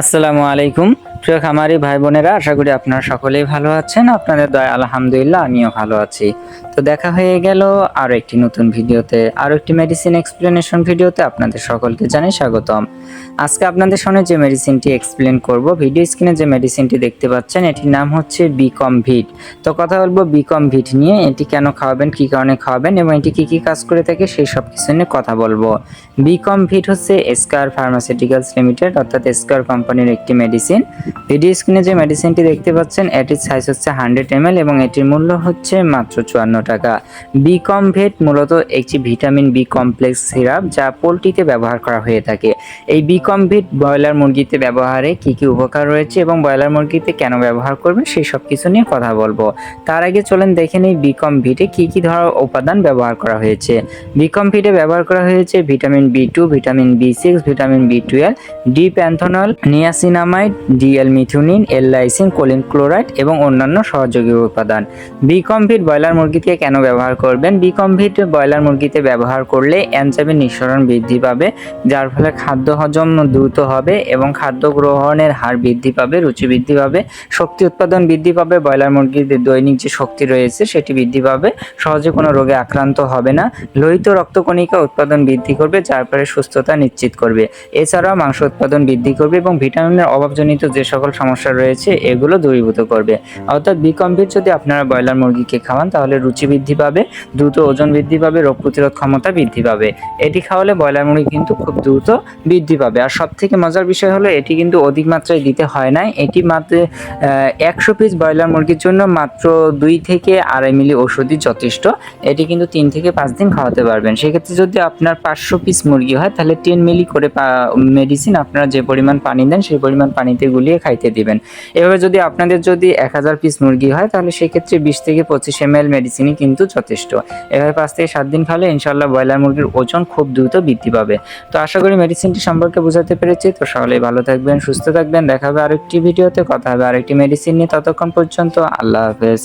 আসসালামু আলাইকুম। প্রিয় খামারি ভাই বোনেরা, আশা করি আপনারা সকলেই ভালো আছেন। আপনাদের দয়া, আলহামদুলিল্লাহ, আমিও ভালো আছি। তো দেখা হয়ে গেল আরও একটি নতুন ভিডিওতে আরও একটি মেডিসিন এক্সপ্লেনেশন ভিডিওতে আপনাদের সকলকে জানাই স্বাগতম। আজকে আপনাদের সামনে যে মেডিসিনটি এক্সপ্লেন করব ভিডিও স্ক্রিনে যে মেডিসিনটি দেখতে পাচ্ছেন, এটির নাম হচ্ছে বিকম ভিট তো কথা বলব বিকম ভিট নিয়ে, এটি কেন খাওয়াবেন, কী কারণে খাওয়াবেন এবং এটি কী কী কাজ করে থাকে সেই সব কিছু নিয়ে কথা বলব। বিকম ভিট হচ্ছে এসকার ফার্মাসিউটিক্যালস লিমিটেড অর্থাৎ এসকার কোম্পানির একটি মেডিসিন ভিডিও স্ক্রিনে যে মেডিসিনটি দেখতে পাচ্ছেন, এটির সাইজ হচ্ছে হান্ড্রেড এম এবং এটির মূল্য হচ্ছে মাত্র চুয়ান্ন টাকা। বিকম ভেট মূলত একটি ভিটামিন বি কমপ্লেক্স সিরাপ যা পোলট্রিতে ব্যবহার করা হয়ে থাকে। এই বিকম ভিট ব্রয়লার মুরগিতে ব্যবহারে কি কি উপকার রয়েছে এবং ব্রয়লার মুরগিতে কেন ব্যবহার করবেন সেই সব কিছু নিয়ে কথা বলব। তার আগে চলেন দেখে নিই বিকম ভিটে কি কি ধরনের উপাদান ব্যবহার করা হয়েছে। বিকম ভিটে ব্যবহার করা হয়েছে vitamin B two vitamin B six vitamin B twelve D panthenol niacinamide DL methionine L lysine choline chloride এবং অন্যান্য সহযোগী উপাদান। বিকমভিট ব্রয়লার মুরগিতে কেন ব্যবহার করবেন? বিকমভিট ব্রয়লার মুরগিতে ব্যবহার করলে এনজাইমের নিঃসরণ বৃদ্ধি পাবে, যার ফলে খাদ্য হজম দ্রুত হবে এবং খাদ্য গ্রহণের হার বৃদ্ধি পাবে, রুচি বৃদ্ধি পাবে, শক্তি উৎপাদন বৃদ্ধি পাবে, ব্রয়লার মুরগির দৈনিক যে শক্তি রয়েছে সেটি বৃদ্ধি পাবে, সহজে কোনো রোগে আক্রান্ত হবে না, লোহিত রক্তকণিকা উৎপাদন বৃদ্ধি করবে, যার ফলে সুস্থতা নিশ্চিত করবে। এছাড়াও মাংস উৎপাদন বৃদ্ধি করবে এবং ভিটামিনের অভাবজনিত যে সকল সমস্যা রয়েছে, এগুলো দূরীভূত করবে। অর্থাৎ বিকম্পিত যদি আপনারা ব্রয়লার মুরগিকে খাওয়ান, তাহলে রুচি বৃদ্ধি পাবে, দ্রুত ওজন বৃদ্ধি পাবে, রোগ প্রতিরোধ ক্ষমতা বৃদ্ধি পাবে। এটি খাওয়ালে ব্রয়লার মুরগি কিন্তু খুব দ্রুত বৃদ্ধি পাবে। আর সব থেকে মজার বিষয় হলো, এটি কিন্তু অধিক মাত্রায় দিতে হয় না এটি মাত্র একশো পিস ব্রয়লার মুরগির জন্য মাত্র দুই থেকে আড়াই মিলি ওষুধই যথেষ্ট। এটি কিন্তু তিন থেকে পাঁচ দিন খাওয়াতে পারবেন। সেক্ষেত্রে যদি আপনার পাঁচশো পিস মুরগি হয়, তাহলে টেন মিলি করে মেডিসিন আপনারা যে পরিমাণ পানি দেন, সেই পরিমাণ পানিতে গুলিয়ে খাইতে দিবেন। এভাবে যদি আপনাদের যদি এক হাজার পিস মুরগি হয়, তাহলে সেক্ষেত্রে বিশ থেকে পঁচিশ এম এল মেডিসিনই কিন্তু যথেষ্ট। এভাবে পাঁচ থেকে সাত দিন খালে ইনশাল্লাহ ব্রয়লার মুরগির ওজন খুব দ্রুত বৃদ্ধি পাবে। তো আশা করি মেডিসিনটি সম্পর্কে বোঝাতে পেরেছি। তো সকলেই ভালো থাকবেন, সুস্থ থাকবেন। দেখা হবে আরেকটি ভিডিওতে কথা হবে আরেকটি মেডিসিন নিয়ে। ততক্ষণ পর্যন্ত আল্লাহ হাফেজ।